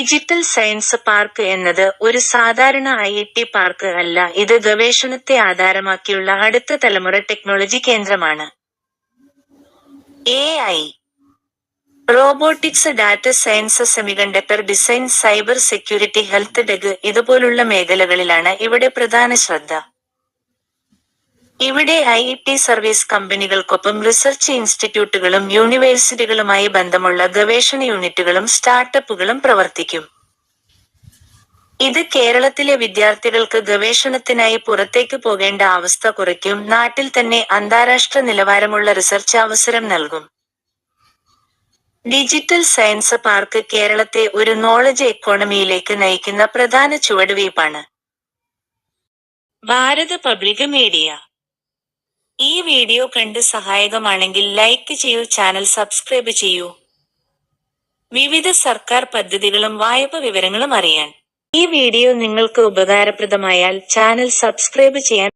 Digital science park എന്നത് ഒരു സാധാരണ ഐ ടി പാർക്ക് അല്ല. ഇത് ഗവേഷണത്തെ ആധാരമാക്കിയുള്ള അടുത്ത തലമുറ ടെക്നോളജി കേന്ദ്രമാണ്. A I robotics data science semiconductor design cyber security health tech ഇതുപോലുള്ള മേഖലകളിലാണ് ഇവിടെ പ്രധാന ശ്രദ്ധ. ഇവിടെ ഐ ടി സർവീസ് കമ്പനികൾക്കൊപ്പം റിസർച്ച് ഇൻസ്റ്റിറ്റ്യൂട്ടുകളും യൂണിവേഴ്സിറ്റികളുമായി ബന്ധമുള്ള ഗവേഷണ യൂണിറ്റുകളും സ്റ്റാർട്ടപ്പുകളും പ്രവർത്തിക്കും. ഇത് കേരളത്തിലെ വിദ്യാർത്ഥികൾക്ക് ഗവേഷണത്തിനായി പുറത്തേക്ക് പോകേണ്ട അവസ്ഥ കുറയ്ക്കും നാട്ടിൽ തന്നെ അന്താരാഷ്ട്ര നിലവാരമുള്ള റിസർച്ച് അവസരം നൽകും. ഡിജിറ്റൽ സയൻസ് പാർക്ക് കേരളത്തെ ഒരു നോളജ് എക്കോണമിയിലേക്ക് നയിക്കുന്ന പ്രധാന ചുവടുവയ്പാണ് ഭാരത പബ്ലിക് മീഡിയ ഈ വീഡിയോ കണ്ട് സഹായകമാണെങ്കിൽ ലൈക്ക് ചെയ്യൂ ചാനൽ സബ്സ്ക്രൈബ് ചെയ്യൂ. വിവിധ സർക്കാർ പദ്ധതികളും വായ്പ വിവരങ്ങളും അറിയാൻ. ഈ വീഡിയോ നിങ്ങൾക്ക് ഉപകാരപ്രദമായാൽ ചാനൽ സബ്സ്ക്രൈബ് ചെയ്യാൻ